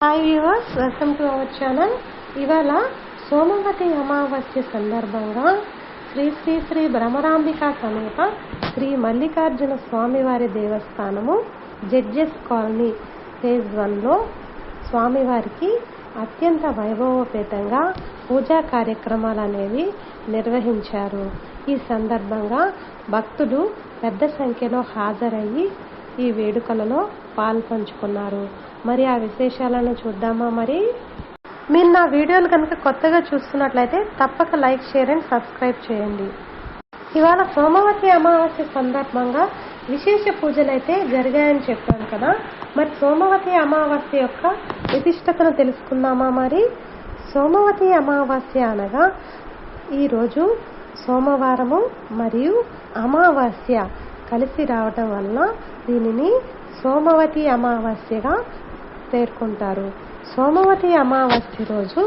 Hi viewers welcome to our channel ఇవాళ సోమవతి అమావాస్య సందర్భంగా శ్రీ శ్రీ శ్రీ భ్రమరాంబిక సమేత శ్రీ మల్లికార్జున స్వామివారి దేవస్థానము జడ్జెస్ కాలనీ ఫేజ్ వన్లో స్వామివారికి అత్యంత వైభవోపేతంగా పూజా కార్యక్రమాలు అనేవి నిర్వహించారు. ఈ సందర్భంగా భక్తులు పెద్ద సంఖ్యలో హాజరయ్యి ఈ వేడుకలలో పాల్పంచుకున్నారు. మరి ఆ విశేషాలను చూద్దామా మరి? మీరు నా వీడియోలు కనుక కొత్తగా చూస్తున్నట్లయితే తప్పక లైక్ షేర్ అండ్ సబ్స్క్రైబ్ చేయండి. ఇవాళ సోమవతి అమావాస్య సందర్భంగా విశేష పూజలు అయితే జరిగాయని చెప్పాను కదా. మరి సోమవతి అమావాస్య యొక్క విశిష్టతను తెలుసుకుందామా మరి? సోమవతి అమావాస్య అనగా ఈరోజు సోమవారము మరియు అమావాస్య కలిసి రావటం వలన దీనిని సోమవతి అమావాస్యగా పేర్కొంటారు. సోమవతి అమావాస్య రోజు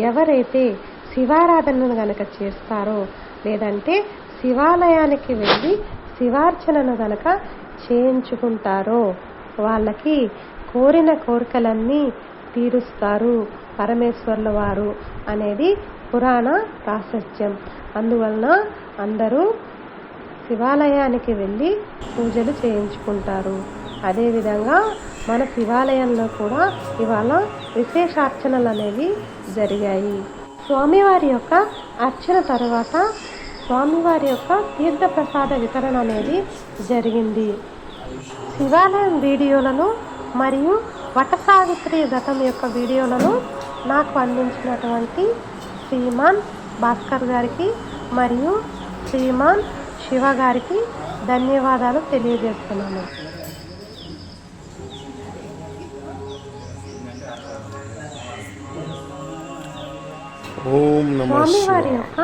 ఎవరైతే శివారాధనను గనక చేస్తారో లేదంటే శివాలయానికి వెళ్ళి శివార్చనను గనక చేయించుకుంటారో వాళ్ళకి కోరిన కోరికలన్నీ తీరుస్తారు పరమేశ్వర్ల వారు అనేది పురాణ ప్రాశస్త్యం. అందువలన అందరూ శివాలయానికి వెళ్ళి పూజలు చేయించుకుంటారు. అదేవిధంగా మన శివాలయంలో కూడా ఇవాళ విశేషార్చనలు అనేవి జరిగాయి. స్వామివారి యొక్క అర్చన తర్వాత స్వామివారి యొక్క తీర్థప్రసాద వితరణ అనేది జరిగింది. శివాలయం వీడియోలను మరియు వటసావిత్రి వ్రతం యొక్క వీడియోలను నాకు అందించినటువంటి శ్రీమాన్ భాస్కర్ గారికి మరియు శ్రీమాన్ శివ గారికి ధన్యవాదాలు తెలియజేస్తున్నాను. స్వామివారి యొక్క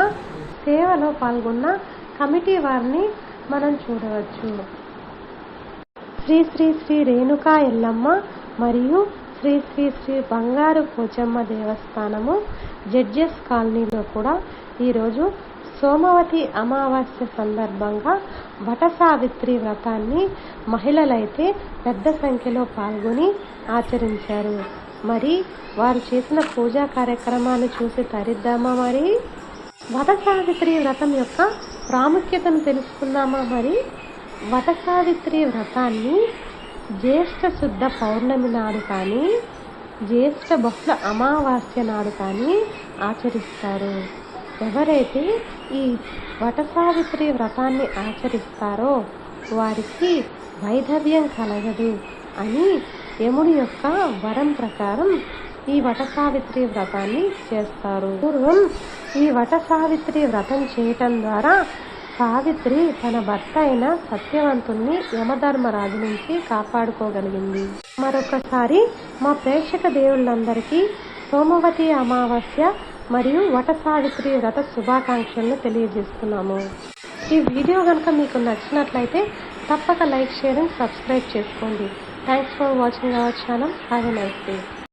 సేవలో పాల్గొన్న కమిటీ వారిని మనం చూడవచ్చు. శ్రీ శ్రీ శ్రీ రేణుకా ఎల్లమ్మ మరియు శ్రీ శ్రీ శ్రీ బంగారు పోచమ్మ దేవస్థానము జడ్జెస్ కాలనీలో కూడా ఈరోజు సోమవతి అమావాస్య సందర్భంగా వట సావిత్రి వ్రతాన్ని మహిళలైతే పెద్ద సంఖ్యలో పాల్గొని ఆచరించారు. మరి వారు చేసిన పూజా కార్యక్రమాన్ని చూసి తరిద్దామా మరి? వట సావిత్రి వ్రతం యొక్క ప్రాముఖ్యతను తెలుసుకుందామా మరి? వట సావిత్రి వ్రతాన్ని జ్యేష్ఠ శుద్ధ పౌర్ణమి నాడు కానీ జ్యేష్ఠ బహుళ అమావాస్య నాడు కానీ ఆచరిస్తారు. ఎవరైతే ఈ వటసావిత్రి వ్రతాన్ని ఆచరిస్తారో వారికి వైధవ్యం కలగదు అని యముడి యొక్క వరం ప్రకారం ఈ వటసావిత్రి వ్రతాన్ని చేస్తారు. పూర్వం ఈ వటసావిత్రి వ్రతం చేయటం ద్వారా సావిత్రి తన భర్త అయిన సత్యవంతుణ్ణి యమధర్మరాజు నుంచి కాపాడుకోగలిగింది. మరొకసారి మా ప్రేక్షక దేవుళ్ళందరికీ సోమవతి అమావాస్య మరియు వట సావిత్రి వ్రత శుభాకాంక్షలను తెలియజేస్తున్నాము. ఈ వీడియో కనుక మీకు నచ్చినట్లయితే తప్పక లైక్ షేర్ అండ్ సబ్స్క్రైబ్ చేసుకోండి. Thanks for watching our channel have a nice day